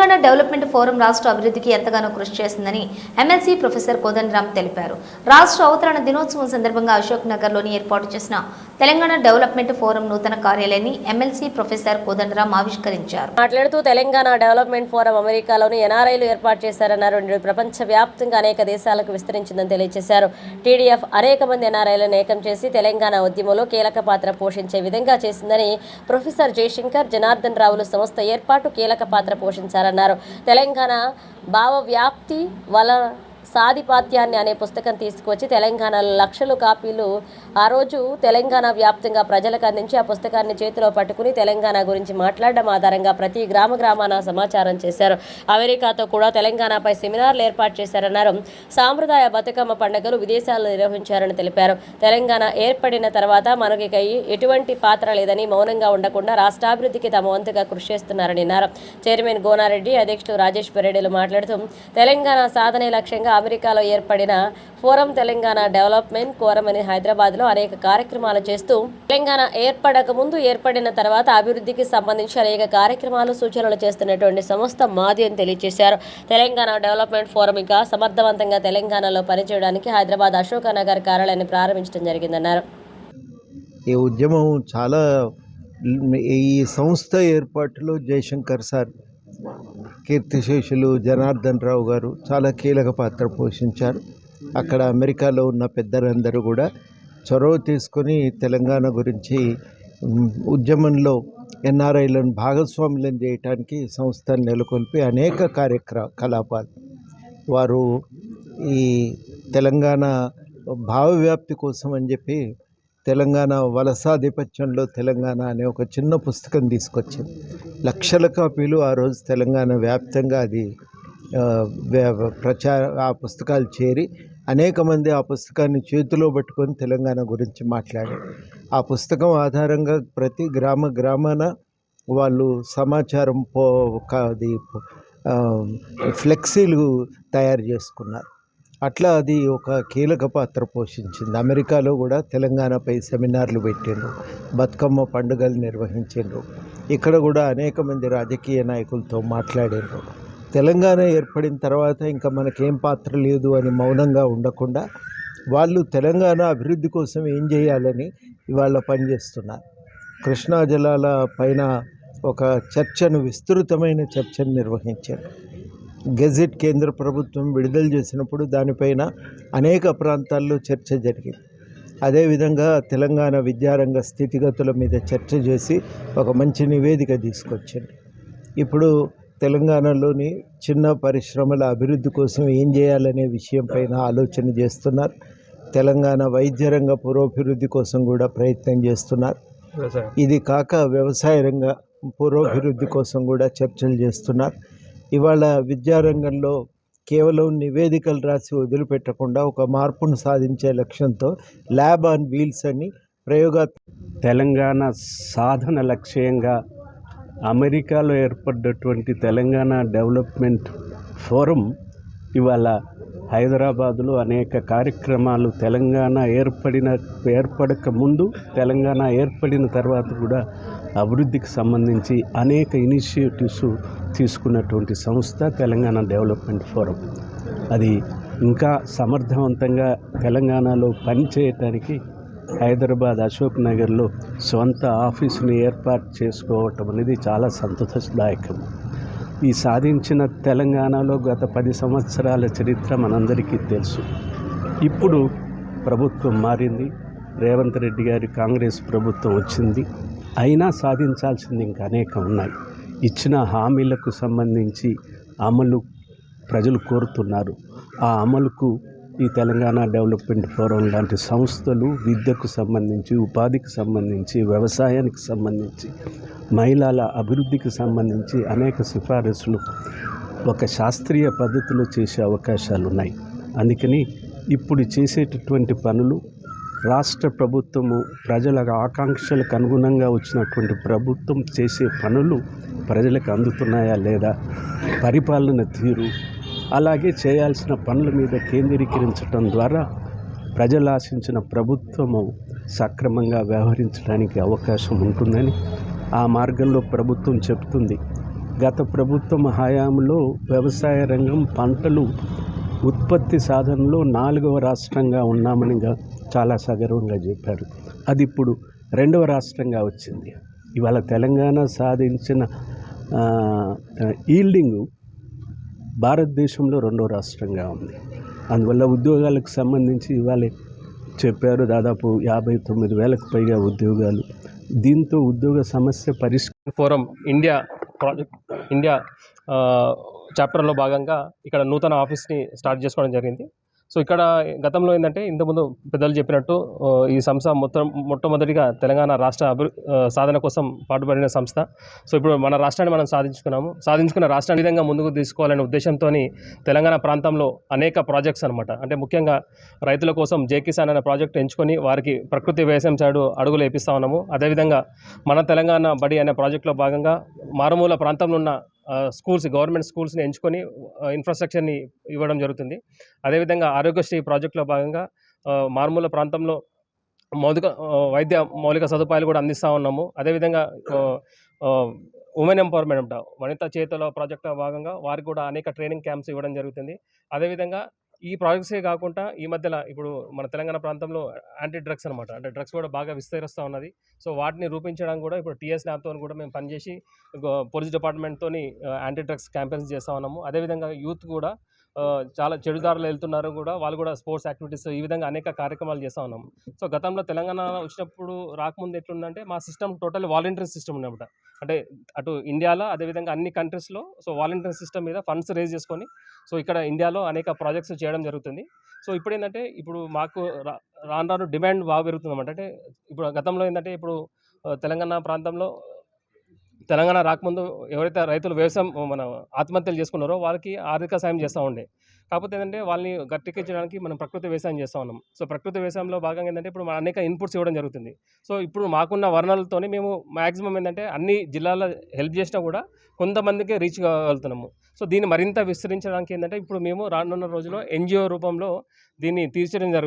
Telangana development forum రాష్ట్ర అభివృద్ధికి ఎంతగానో కృషి చేస్తుందని ఎమ్మెల్సీ ప్రొఫెసర్ కోదండరామ్ తెలిపారు. రాష్ట్ర అవతరణ దినోత్సవం సందర్భంగా అశోక్ నగర్లోని ఏర్పాటు చేసిన తెలంగాణ డెవలప్మెంట్ ఫోరం నూతన కార్యాలయాన్ని ఎమ్మెల్సీ ప్రొఫెసర్ కోదండరామ్ ఆవిష్కరించారు. మాట్లాడుతూ తెలంగాణ డెవలప్మెంట్ ఫోరం అమెరికాలోని ఎన్ఆర్ఐలు ఏర్పాటు చేశారన్నారు. నేడు ప్రపంచవ్యాప్తంగా అనేక దేశాలకు విస్తరించిందని తెలియజేశారు. టీడీఎఫ్ అనేక మంది ఎన్ఆర్ఐలను ఏకం చేసి తెలంగాణ ఉద్యమంలో కీలక పాత్ర పోషించే విధంగా చేసిందని ప్రొఫెసర్ జయశంకర్ జనార్దన్ రావులు సంస్థ ఏర్పాటు కీలక పాత్ర పోషించారన్నారు. తెలంగాణ భావవ్యాప్తి వల సాధిపాత్యాన్ని అనే పుస్తకం తీసుకువచ్చి తెలంగాణలో లక్షలు కాపీలు ఆ రోజు తెలంగాణ వ్యాప్తంగా ప్రజలకు అందించి ఆ పుస్తకాన్ని చేతిలో పట్టుకుని తెలంగాణ గురించి మాట్లాడడం ఆధారంగా ప్రతి గ్రామ గ్రామాన సమాచారం చేశారు. అమెరికాతో కూడా తెలంగాణపై సెమినార్లు ఏర్పాటు చేశారన్నారు. సాంప్రదాయ బతుకమ్మ పండుగలు విదేశాల్లో నిర్వహించారని తెలిపారు. తెలంగాణ ఏర్పడిన తర్వాత మనకి ఎటువంటి పాత్ర లేదని మౌనంగా ఉండకుండా రాష్ట్రాభివృద్ధికి తమ వంతుగా కృషి చేస్తున్నారని అన్నారు. చైర్మన్ గోనారెడ్డి అధ్యక్షుడు రాజేష్ పెరెడ్డిలు మాట్లాడుతూ తెలంగాణ సాధనే లక్ష్యంగా అమెరికాలో ఏర్పడిన ఫోరం తెలంగాణ డెవలప్మెంట్ కోరం అని హైదరాబాద్లో అనేక కార్యక్రమాలు చేస్తూ తెలంగాణ ఏర్పడక ముందు ఏర్పడిన తర్వాత అభివృద్ధికి సంబంధించి అనేక కార్యక్రమాలు సూచనలు చేస్తున్నటువంటి సంస్థ మాది అని తెలియజేశారు తెలంగాణ డెవలప్మెంట్ ఫోరం ఇక సమర్థవంతంగా తెలంగాణలో పనిచేయడానికి హైదరాబాద్ అశోక నగర్ కార్యాలయాన్ని ప్రారంభించడం జరిగిందన్నారు. ఈ ఉద్యమం చాలా ఈ సంస్థ ఏర్పాటులో జయశంకర్ సార్ కీర్తిశేషులు జనార్దన్ రావు గారు చాలా కీలక పాత్ర పోషించారు. అక్కడ అమెరికాలో ఉన్న పెద్దలందరూ కూడా చొరవ తీసుకొని తెలంగాణ గురించి ఉద్యమంలో ఎన్ఆర్ఐలను భాగస్వాములను చేయటానికి సంస్థను నెలకొల్పి అనేక కార్యకలాపాలు వారు ఈ తెలంగాణ భావవ్యాప్తి కోసం అని చెప్పి తెలంగాణ వలసాధిపత్యంలో తెలంగాణ అనే ఒక చిన్న పుస్తకం తీసుకొచ్చింది. లక్షల కాపీలు ఆ రోజు తెలంగాణ వ్యాప్తంగా అది ప్రచార ఆ పుస్తకాలు చేరి అనేక మంది ఆ పుస్తకాన్ని చేతిలో పట్టుకొని తెలంగాణ గురించి మాట్లాడారు. ఆ పుస్తకం ఆధారంగా ప్రతి గ్రామ గ్రామాన వాళ్ళు సమాచారం పో అది ఫ్లెక్సీలు తయారు చేసుకున్నారు. అట్లా అది ఒక కీలక పాత్ర పోషించింది. అమెరికాలో కూడా తెలంగాణపై సెమినార్లు పెట్టిండ్రు. బతుకమ్మ పండుగలు నిర్వహించిండ్రు. ఇక్కడ కూడా అనేక మంది రాజకీయ నాయకులతో మాట్లాడిండ్రు. తెలంగాణ ఏర్పడిన తర్వాత ఇంకా మనకేం పాత్ర లేదు అని మౌనంగా ఉండకుండా వాళ్ళు తెలంగాణ అభివృద్ధి కోసం ఏం చేయాలని ఇవాళ పనిచేస్తున్నారు. కృష్ణా జలాల పైన ఒక చర్చను విస్తృతమైన చర్చను నిర్వహించారు. గెజెట్ కేంద్ర ప్రభుత్వం విడుదల చేసినప్పుడు దానిపైన అనేక ప్రాంతాల్లో చర్చ జరిగింది. అదేవిధంగా తెలంగాణ విద్యారంగ స్థితిగతుల మీద చర్చ చేసి ఒక మంచి నివేదిక తీసుకొచ్చింది. ఇప్పుడు తెలంగాణలోని చిన్న పరిశ్రమల అభివృద్ధి కోసం ఏం చేయాలనే విషయం పైన ఆలోచన చేస్తున్నారు. తెలంగాణ వైద్య రంగ పురోభివృద్ధి కోసం కూడా ప్రయత్నం చేస్తున్నారు. ఇది కాక వ్యవసాయ రంగ పురోభివృద్ధి కోసం కూడా చర్చలు చేస్తున్నారు. ఇవాళ విద్యారంగంలో కేవలం నివేదికలు రాసి వదిలిపెట్టకుండా ఒక మార్పును సాధించే లక్ష్యంతో ల్యాబ్ ఆన్ వీల్స్ అని ప్రయోగా తెలంగాణ సాధన లక్ష్యంగా అమెరికాలో ఏర్పడ్డటువంటి తెలంగాణ డెవలప్మెంట్ ఫోరం ఇవాళ హైదరాబాదులో అనేక కార్యక్రమాలు తెలంగాణ ఏర్పడిన ఏర్పడక ముందు తెలంగాణ ఏర్పడిన తర్వాత కూడా అభివృద్ధికి సంబంధించి అనేక ఇనిషియేటివ్స్ తీసుకున్నటువంటి సంస్థ తెలంగాణ డెవలప్మెంట్ ఫోరం. అది ఇంకా సమర్థవంతంగా తెలంగాణలో పనిచేయటానికి హైదరాబాద్ అశోక్ నగర్లో సొంత ఆఫీసుని ఏర్పాటు చేసుకోవటం అనేది చాలా సంతోషదాయకం. ఈ సాధించిన తెలంగాణలో గత పది సంవత్సరాల చరిత్ర మనందరికీ తెలుసు. ఇప్పుడు ప్రభుత్వం మారింది. రేవంత్ రెడ్డి గారి కాంగ్రెస్ ప్రభుత్వం వచ్చింది. అయినా సాధించాల్సింది ఇంకా అనేకం ఉన్నాయి. ఇచ్చిన హామీలకు సంబంధించి అమలు ప్రజలు కోరుతున్నారు. ఆ అమలుకు ఈ తెలంగాణ డెవలప్మెంట్ ఫోరం లాంటి సంస్థలు విద్యకు సంబంధించి ఉపాధికి సంబంధించి వ్యవసాయానికి సంబంధించి మహిళల అభివృద్ధికి సంబంధించి అనేక సిఫారసులు ఒక శాస్త్రీయ పద్ధతిలో చేసే అవకాశాలు ఉన్నాయి అందుకని ఇప్పుడు చేసేటటువంటి పనులు రాష్ట్ర ప్రభుత్వము ప్రజల ఆకాంక్షలకు అనుగుణంగా వచ్చినటువంటి ప్రభుత్వం చేసే పనులు ప్రజలకు అందుతున్నాయా లేదా పరిపాలన తీరు అలాగే చేయాల్సిన పనుల మీద కేంద్రీకరించడం ద్వారా ప్రజలు ఆశించిన ప్రభుత్వము సక్రమంగా వ్యవహరించడానికి అవకాశం ఉంటుందని ఆ మార్గంలో ప్రభుత్వం చెప్తుంది. గత ప్రభుత్వం హయాంలో వ్యవసాయ రంగం పంటలు ఉత్పత్తి సాధనలో నాలుగవ రాష్ట్రంగా ఉన్నామని చాలా సగర్వంగా చెప్పారు. అది ఇప్పుడు రెండవ రాష్ట్రంగా వచ్చింది. ఇవాళ తెలంగాణ సాధించిన ఈల్డింగు భారతదేశంలో రెండవ రాష్ట్రంగా ఉంది. అందువల్ల ఉద్యోగాలకు సంబంధించి ఇవాళ చెప్పారు దాదాపు యాభై తొమ్మిది వేలకు పైగా ఉద్యోగాలు దీంతో ఉద్యోగ సమస్య పరిష్కారం ఫోరం ఇండియా ప్రాజెక్ట్ ఇండియా చాప్టర్లో భాగంగా ఇక్కడ నూతన ఆఫీస్ని స్టార్ట్ చేసుకోవడం జరిగింది. సో ఇక్కడ గతంలో ఏంటంటే ఇంతకుముందు పెద్దలు చెప్పినట్టు ఈ సంస్థ మొత్తం మొట్టమొదటిగా తెలంగాణ రాష్ట్ర అభి సాధన కోసం పాటుపడిన సంస్థ. సో ఇప్పుడు మన రాష్ట్రాన్ని మనం సాధించుకున్నాము. సాధించుకున్న రాష్ట్రాన్ని విధంగా ముందుకు తీసుకోవాలనే ఉద్దేశంతో తెలంగాణ ప్రాంతంలో అనేక ప్రాజెక్ట్స్ అనమాట అంటే ముఖ్యంగా రైతుల కోసం జే కిసాన్ అనే ప్రాజెక్ట్ ఎంచుకొని వారికి ప్రకృతి వ్యవసాయం సైడు అడుగులు వేపిస్తా ఉన్నాము. అదేవిధంగా మన తెలంగాణ బడి అనే ప్రాజెక్టులో భాగంగా మారుమూల ప్రాంతంలో ఉన్న స్కూల్స్ గవర్నమెంట్ స్కూల్స్ని ఎంచుకొని ఇన్ఫ్రాస్ట్రక్చర్ని ఇవ్వడం జరుగుతుంది. అదేవిధంగా ఆరోగ్యశ్రీ ప్రాజెక్టులో భాగంగా మారుమూల ప్రాంతంలో మౌలిక వైద్య మౌలిక సదుపాయాలు కూడా అందిస్తూ ఉన్నాము. అదేవిధంగా ఉమెన్ ఎంపవర్మెంట్ అంట వనిత చేతుల ప్రాజెక్టులో భాగంగా వారికి కూడా అనేక ట్రైనింగ్ క్యాంప్స్ ఇవ్వడం జరుగుతుంది. అదేవిధంగా ఈ ప్రాజెక్ట్సే కాకుండా ఈ మధ్యలో ఇప్పుడు మన తెలంగాణ ప్రాంతంలో యాంటీ డ్రగ్స్ అనమాట అంటే డ్రగ్స్ కూడా బాగా విస్తరిస్తూ ఉన్నది. సో వాటిని రూపించడానికి కూడా ఇప్పుడు టీఎస్ ల్యాబ్తో కూడా మేము పనిచేసి పోలీస్ డిపార్ట్మెంట్తో యాంటీ డ్రగ్స్ క్యాంపెయిన్స్ చేస్తూ ఉన్నాము. అదేవిధంగా యూత్ కూడా చాలా చెడుదారులు వెళ్తున్నారు కూడా. వాళ్ళు కూడా స్పోర్ట్స్ యాక్టివిటీస్ ఈ విధంగా అనేక కార్యక్రమాలు చేస్తూ ఉన్నాం. సో గతంలో తెలంగాణ వచ్చినప్పుడు రాకముందు ఎట్లుందంటే మా సిస్టమ్ టోటల్ వాలంటీర్ సిస్టమ్ ఉన్నమాట అంటే అటు ఇండియాలో అదేవిధంగా అన్ని కంట్రీస్లో సో వాలంటీర్ సిస్టమ్ మీద ఫండ్స్ రేజ్ చేసుకొని సో ఇక్కడ ఇండియాలో అనేక ప్రాజెక్ట్స్ చేయడం జరుగుతుంది. సో ఇప్పుడు ఏంటంటే ఇప్పుడు మాకు రా- రాను రాను డిమాండ్ బాగా పెరుగుతుంది అంటే ఇప్పుడు గతంలో ఏంటంటే ఇప్పుడు తెలంగాణ ప్రాంతంలో తెలంగాణ రాకముందు ఎవరైతే రైతులు వ్యవసాయం మన ఆత్మహత్యలు చేసుకున్నారో వాళ్ళకి ఆర్థిక సాయం చేస్తూ ఉండే. కాకపోతే ఏంటంటే వాళ్ళని గట్టెక్కించడానికి మనం ప్రకృతి వ్యవసాయం చేస్తూ ఉన్నాం. సో ప్రకృతి వ్యవసాయంలో భాగంగా ఏంటంటే ఇప్పుడు మన అనేక ఇన్పుట్స్ ఇవ్వడం జరుగుతుంది. సో ఇప్పుడు మాకున్న వర్ణాలతోనే మేము మ్యాక్సిమం ఏంటంటే అన్ని జిల్లాల హెల్ప్ చేసినా కూడా కొంతమందికి రీచ్ కాగలుగుతున్నాము. సో దీన్ని మరింత విస్తరించడానికి ఏంటంటే ఇప్పుడు మేము రానున్న రోజుల్లో ఎన్జిఓ రూపంలో దీన్ని తీర్చడం జరుగుతుంది.